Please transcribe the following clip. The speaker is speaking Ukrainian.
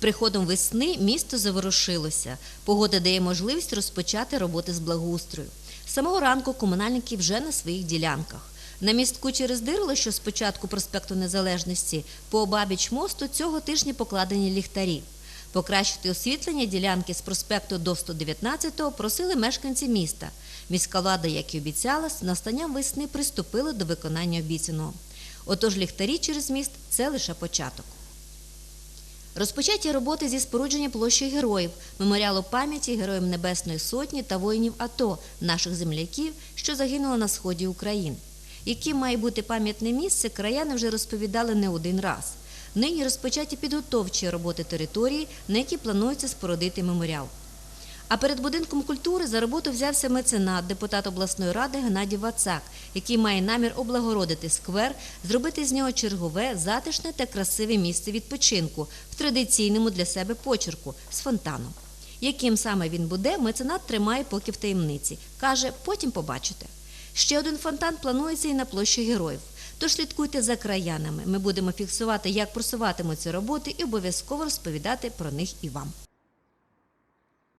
приходом весни місто заворушилося. Погода дає можливість розпочати роботи з благоустрою. З самого ранку комунальники вже на своїх ділянках. На містку через Дирило, що спочатку проспекту Незалежності, по обабіч мосту цього тижня покладені ліхтарі. Покращити освітлення ділянки з проспекту до 119-го просили мешканці міста. Міська влада, як і обіцяла, з настанням весни приступила до виконання обіцяного. Отож ліхтарі через міст це лише початок. Розпочаті роботи зі спорудження площі героїв, меморіалу пам'яті героям Небесної Сотні та воїнів АТО, наших земляків, що загинули на сході України. Яким має бути пам'ятне місце, краяни вже розповідали не один раз. Нині розпочаті підготовчі роботи території, на які планується спорудити меморіал. А перед будинком культури за роботу взявся меценат, депутат обласної ради Геннадій Вацак, який має намір облагородити сквер, зробити з нього чергове, затишне та красиве місце відпочинку в традиційному для себе почерку з фонтаном. Яким саме він буде, меценат тримає поки в таємниці. Каже, потім побачите. Ще один фонтан планується і на площі героїв. Тож слідкуйте за краянами. Ми будемо фіксувати, як просуватимуться роботи, і обов'язково розповідати про них і вам.